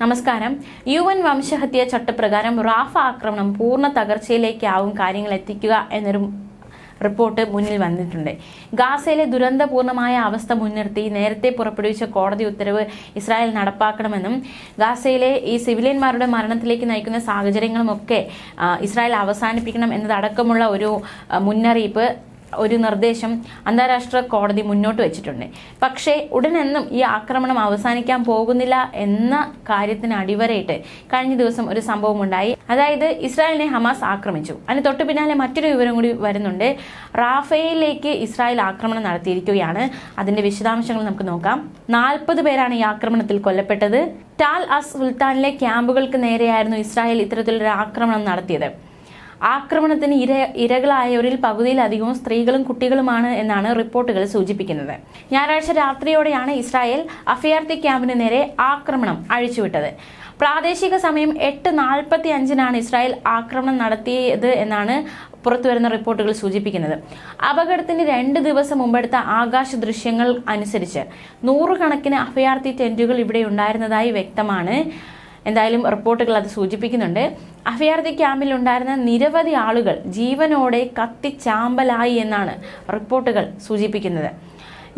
നമസ്കാരം. U N വംശഹത്യ ചട്ടപ്രകാരം Rafah ആക്രമണം പൂർണ തകർച്ചയിലേക്കാവും കാര്യങ്ങൾ എത്തിക്കുക എന്നൊരു റിപ്പോർട്ട് മുന്നിൽ വന്നിട്ടുണ്ട്. ഗാസയിലെ ദുരന്തപൂർണമായ അവസ്ഥ മുൻനിർത്തി നേരത്തെ പുറപ്പെടുവിച്ച കോടതി ഉത്തരവ് ഇസ്രായേൽ നടപ്പാക്കണമെന്നും ഗാസയിലെ ഈ സിവിലിയന്മാരുടെ മരണത്തിലേക്ക് നയിക്കുന്ന സാഹചര്യങ്ങളുമൊക്കെ ഇസ്രായേൽ അവസാനിപ്പിക്കണം എന്നതടക്കമുള്ള ഒരു മുന്നറിയിപ്പ് ഒരു നിർദ്ദേശം അന്താരാഷ്ട്ര കോടതി മുന്നോട്ട് വെച്ചിട്ടുണ്ട്. പക്ഷേ ഉടനെന്നും ഈ ആക്രമണം അവസാനിക്കാൻ പോകുന്നില്ല എന്ന കാര്യത്തിന് അടിവരയിട്ട് കഴിഞ്ഞ ദിവസം ഒരു സംഭവം ഉണ്ടായി അതായത് ഇസ്രായേലിനെ ഹമാസ് ആക്രമിച്ചു. അതിന് തൊട്ടു പിന്നാലെ മറ്റൊരു വിവരം കൂടി വരുന്നുണ്ട്. റാഫേലിലേക്ക് ഇസ്രായേൽ ആക്രമണം നടത്തിയിരിക്കുകയാണ്. അതിന്റെ വിശദാംശങ്ങൾ നമുക്ക് നോക്കാം. നാൽപ്പത് പേരാണ് ഈ ആക്രമണത്തിൽ കൊല്ലപ്പെട്ടത്. ടാൽ അസ് സുൽത്താനിലെ ക്യാമ്പുകൾക്ക് നേരെയായിരുന്നു ഇസ്രായേൽ ഇത്തരത്തിലൊരു ആക്രമണം നടത്തിയത്. ആക്രമണത്തിന് ഇര ഇരകളായവരിൽ പകുതിയിലധികവും സ്ത്രീകളും കുട്ടികളുമാണ് എന്നാണ് റിപ്പോർട്ടുകൾ സൂചിപ്പിക്കുന്നത്. ഞായറാഴ്ച രാത്രിയോടെയാണ് ഇസ്രായേൽ അഫിയാർത്തി ക്യാമ്പിന് നേരെ ആക്രമണം അഴിച്ചുവിട്ടത്. പ്രാദേശിക സമയം എട്ട് നാൽപ്പത്തി അഞ്ചിനാണ് ഇസ്രായേൽ ആക്രമണം നടത്തിയത് എന്നാണ് പുറത്തുവരുന്ന റിപ്പോർട്ടുകൾ സൂചിപ്പിക്കുന്നത്. അപകടത്തിന് രണ്ട് ദിവസം മുമ്പെടുത്ത ആകാശ ദൃശ്യങ്ങൾ അനുസരിച്ച് നൂറുകണക്കിന് അഭയാർത്ഥി ടെന്റുകൾ ഇവിടെ ഉണ്ടായിരുന്നതായി വ്യക്തമാണ്. എന്തായാലും റിപ്പോർട്ടുകൾ അത് സൂചിപ്പിക്കുന്നുണ്ട്. അഭയാർത്ഥി ക്യാമ്പിൽ ഉണ്ടായിരുന്ന നിരവധി ആളുകൾ ജീവനോടെ കത്തിച്ചാമ്പലായി എന്നാണ് റിപ്പോർട്ടുകൾ സൂചിപ്പിക്കുന്നത്.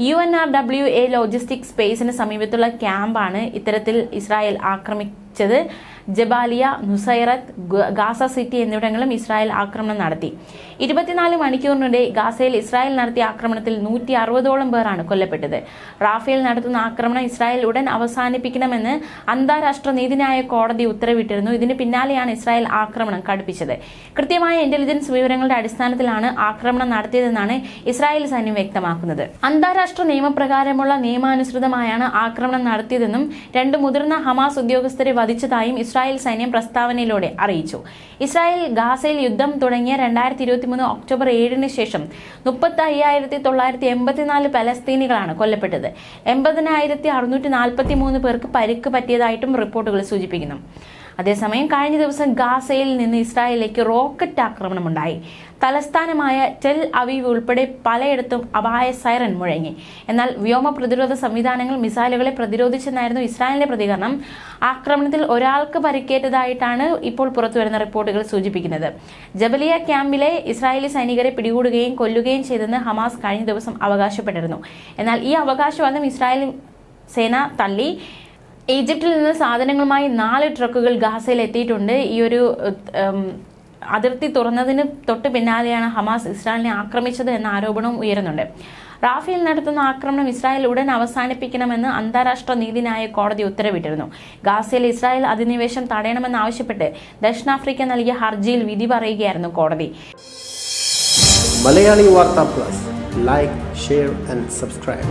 U N R W A logistic സ്പേസിന് സമീപത്തുള്ള ക്യാമ്പാണ് ഇത്തരത്തിൽ ഇസ്രായേൽ ആക്രമിച്ചത്. ജബാലിയ നുസൈറത്ത് ഗാസ സിറ്റി എന്നിവിടങ്ങളിലും ഇസ്രായേൽ ആക്രമണം നടത്തി. ഇരുപത്തിനാല് മണിക്കൂറിനിടെ ഗാസയിൽ ഇസ്രായേൽ നടത്തിയ ആക്രമണത്തിൽ നൂറ്റി അറുപതോളം പേരാണ് കൊല്ലപ്പെട്ടത്. റാഫേൽ നടത്തുന്ന ആക്രമണം ഇസ്രായേൽ ഉടൻ അവസാനിപ്പിക്കണമെന്ന് അന്താരാഷ്ട്ര നീതിന്യായ കോടതി ഉത്തരവിട്ടിരുന്നു. ഇതിന് പിന്നാലെയാണ് ഇസ്രായേൽ ആക്രമണം കടുപ്പിച്ചത്. കൃത്യമായ ഇന്റലിജൻസ് വിവരങ്ങളുടെ അടിസ്ഥാനത്തിലാണ് ആക്രമണം നടത്തിയതെന്നാണ് ഇസ്രായേൽ സൈന്യം വ്യക്തമാക്കുന്നത്. അന്താരാഷ്ട്ര നിയമപ്രകാരമുള്ള നിയമാനുസൃതമായാണ് ആക്രമണം നടത്തിയതെന്നും രണ്ട് മുതിർന്ന ഹമാസ് ഉദ്യോഗസ്ഥരെ വധിച്ചതായും ഇസ്രായേൽ സൈന്യം പ്രസ്താവനയിലൂടെ അറിയിച്ചു. ഇസ്രായേൽ ഗാസയിൽ യുദ്ധം തുടങ്ങിയ രണ്ടായിരത്തി ഇരുപത്തിമൂന്ന് ഒക്ടോബർ ഏഴിന് ശേഷം മുപ്പത്തി അയ്യായിരത്തി തൊള്ളായിരത്തി എൺപത്തിനാല് പലസ്തീനികളാണ് കൊല്ലപ്പെട്ടത്. എൺപതിനായിരത്തി അറുന്നൂറ്റി നാൽപ്പത്തി മൂന്ന് പേർക്ക് പരിക്ക് പറ്റിയതായിട്ടും റിപ്പോർട്ടുകൾ സൂചിപ്പിക്കുന്നു. അതേസമയം കഴിഞ്ഞ ദിവസം ഗാസയിൽ നിന്ന് ഇസ്രായേലിലേക്ക് റോക്കറ്റ് ആക്രമണം ഉണ്ടായി. തലസ്ഥാനമായ ടെൽ അവീവ് ഉൾപ്പെടെ പലയിടത്തും അപായ സൈറൻ മുഴങ്ങി. എന്നാൽ വ്യോമ പ്രതിരോധ സംവിധാനങ്ങൾ മിസൈലുകളെ പ്രതിരോധിച്ചെന്നായിരുന്നു ഇസ്രായേലിന്റെ പ്രതികരണം. ആക്രമണത്തിൽ ഒരാൾക്ക് പരിക്കേറ്റതായിട്ടാണ് ഇപ്പോൾ പുറത്തുവരുന്ന റിപ്പോർട്ടുകൾ സൂചിപ്പിക്കുന്നത്. ജബലിയ ക്യാമ്പിലെ ഇസ്രായേലി സൈനികരെ പിടികൂടുകയും കൊല്ലുകയും ചെയ്തെന്ന് ഹമാസ് കഴിഞ്ഞ ദിവസം അവകാശപ്പെട്ടിരുന്നു. എന്നാൽ ഈ അവകാശവാദം ഇസ്രായേൽ സേന തള്ളി. ഈജിപ്തിൽ നിന്ന് സാധനങ്ങളുമായി നാല് ട്രക്കുകൾ ഗാസയിൽ എത്തിയിട്ടുണ്ട്. ഈ ഒരു അതിർത്തി തുറന്നതിന് തൊട്ട് പിന്നാലെയാണ് ഹമാസ് ഇസ്രായേലിനെ ആക്രമിച്ചത് എന്ന ആരോപണവും ഉയരുന്നുണ്ട്. റാഫേൽ നടത്തുന്ന ആക്രമണം ഇസ്രായേൽ ഉടൻ അവസാനിപ്പിക്കണമെന്ന് അന്താരാഷ്ട്ര നീതിന്യായ കോടതി ഉത്തരവിട്ടിരുന്നു. ഗാസയിൽ ഇസ്രായേൽ അധിനിവേശം തടയണമെന്നാവശ്യപ്പെട്ട് ദക്ഷിണാഫ്രിക്ക നൽകിയ ഹർജിയിൽ വിധി പറയുകയായിരുന്നു കോടതി. Malayali Vartha plus. Like share and subscribe